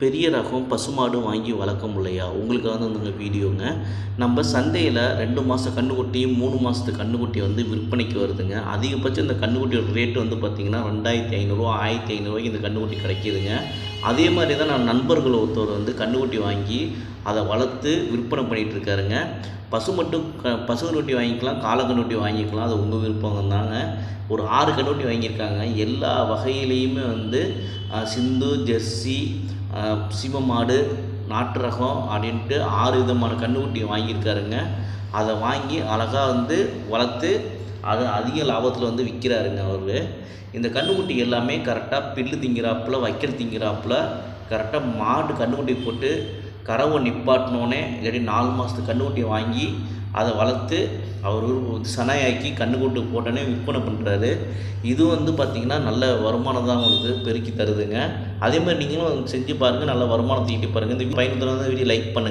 பெரிய ரகம் பசுமாடு வாங்கி வளர்க்க முடியா உங்களுக்காக தான் இந்த வீடியோங்க. நம்ம சந்தையில் ரெண்டு மாதம் கண்ணுக்குட்டியும் மூணு மாதத்து கண்ணுக்குட்டி வந்து விற்பனைக்கு வருதுங்க. அதிகபட்சம் இந்த கன்றுக்குட்டியோட ரேட்டு வந்து பார்த்திங்கன்னா ரெண்டாயிரத்தி ஐநூறுரூவா ஆயிரத்தி ஐநூறுரூவாய்க்கு இந்த கண்ணுக்குட்டி கிடைக்கிதுங்க. அதே மாதிரி தான் நான் நண்பர்கள் ஒருத்தர் வந்து கன்றுக்குட்டி வாங்கி அதை வளர்த்து விற்பனை பண்ணிகிட்டு இருக்காருங்க. பசு மட்டும் க பசு கண்ணுட்டி வாங்கிக்கலாம் கால கண்ணுட்டி வாங்கிக்கலாம். அது உங்கள் விருப்பம் தாங்க. ஒரு ஆறு கண்ணுட்டி வாங்கியிருக்காங்க. எல்லா வகையிலையுமே வந்து சிந்து ஜெர்சி சிவ சிவமாடு நாட்டு ரகம் அப்படின்ட்டு ஆறு விதமான கண்ணுக்குட்டியை வாங்கியிருக்காருங்க. அதை வாங்கி அழகாக வந்து வளர்த்து அதை அதிக லாபத்தில் வந்து விற்கிறாருங்க அவர். இந்த கன்றுக்குட்டி எல்லாமே கரெக்டாக பில்லு திங்கிறாப்புல வைக்கல் திங்கிறாப்புல கரெக்டாக மாடு கன்றுக்குட்டி போட்டு கறவை நிப்பாட்டினோன்னே இல்லாட்டி நாலு மாதத்து கண்ணுக்குட்டியை வாங்கி அதை வளர்த்து அவர் ஒரு சனையாக்கி கன்றுக்குட்டி போட்டோன்னே விற்பனை பண்ணுறாரு இது வந்து பார்த்திங்கன்னா நல்ல வருமானம் தான் உங்களுக்கு பெருக்கி தருதுங்க. அதே மாதிரி நீங்களும் செஞ்சு பாருங்கள் நல்ல வருமானத்தை ஈட்டி பாருங்கள் இந்த பயனுள்ள வீடியோ லைக் பண்ணுங்கள்